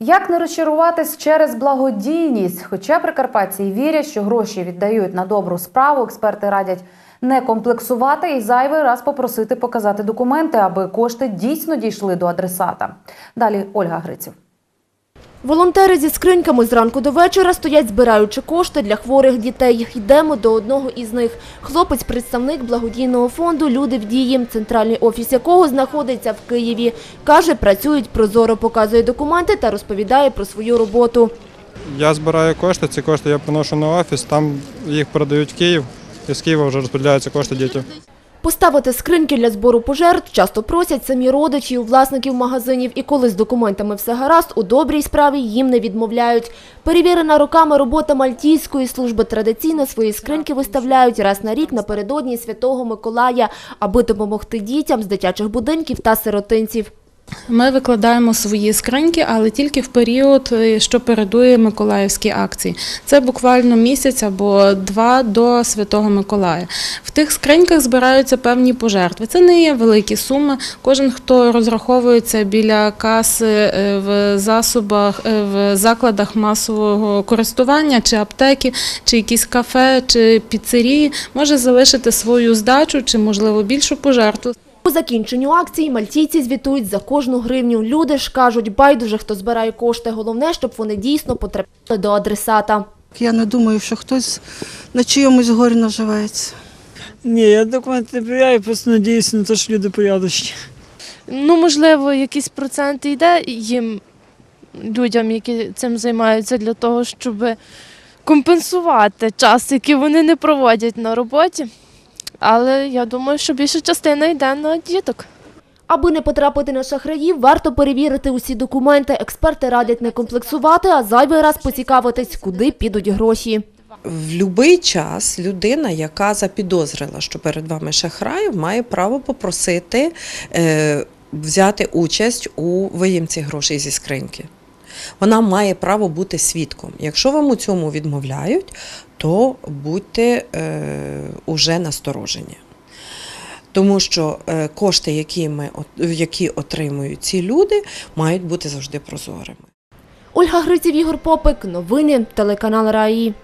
Як не розчаруватись через благодійність? Хоча прикарпатці вірять, що гроші віддають на добру справу, експерти радять не комплексувати і зайвий раз попросити показати документи, аби кошти дійсно дійшли до адресата. Далі Ольга Гриців. Волонтери зі скриньками зранку до вечора стоять, збираючи кошти для хворих дітей. Йдемо до одного із них. Хлопець – представник благодійного фонду «Люди в дії», центральний офіс якого знаходиться в Києві. Каже, працюють прозоро, показує документи та розповідає про свою роботу. Я збираю кошти, ці кошти я приношу на офіс, там їх передають в Київ, і з Києва вже розподіляються кошти дітям. Поставити скриньки для збору пожертв часто просять самі родичі у власників магазинів. І коли з документами все гаразд, у добрій справі їм не відмовляють. Перевірена роками робота Мальтійської служби традиційно свої скриньки виставляють раз на рік напередодні Святого Миколая, аби допомогти дітям з дитячих будинків та сиротинців. Ми викладаємо свої скриньки, але тільки в період, е, що передує Миколаївській акції. Це буквально місяць або два до Святого Миколая. В тих скриньках збираються певні пожертви. Це не є великі суми. Кожен, хто розраховується біля каси е, в засобах, е, в закладах масового користування, чи аптеки, чи якісь кафе, чи піцерії, може залишити свою здачу чи, можливо, більшу пожертву. Закінченню акції мальтійці звітують за кожну гривню. Люди ж кажуть, байдуже, хто збирає кошти. Головне, щоб вони дійсно потрапили до адресата. Я не думаю, що хтось на чиємусь горі наживається. Ні, я документи не перевіряю, просто надіюся на те, що люди порядочні. Ну, можливо, якийсь процент йде їм, людям, які цим займаються, для того, щоб компенсувати час, який вони не проводять на роботі. Але я думаю, що більша частина йде на діток. Аби не потрапити на шахраїв, варто перевірити усі документи. Експерти радять не комплексувати, а зайвий раз поцікавитись, куди підуть гроші. В будь-який час людина, яка запідозрила, що перед вами шахрай, має право попросити е, взяти участь у виїмці грошей зі скриньки. Вона має право бути свідком. Якщо вам у цьому відмовляють, то будьте е, уже насторожені. Тому що е, кошти, які, ми, які отримують ці люди, мають бути завжди прозорими. Ольга Гриців, Ігор Попик. Новини. Телеканал РАІ.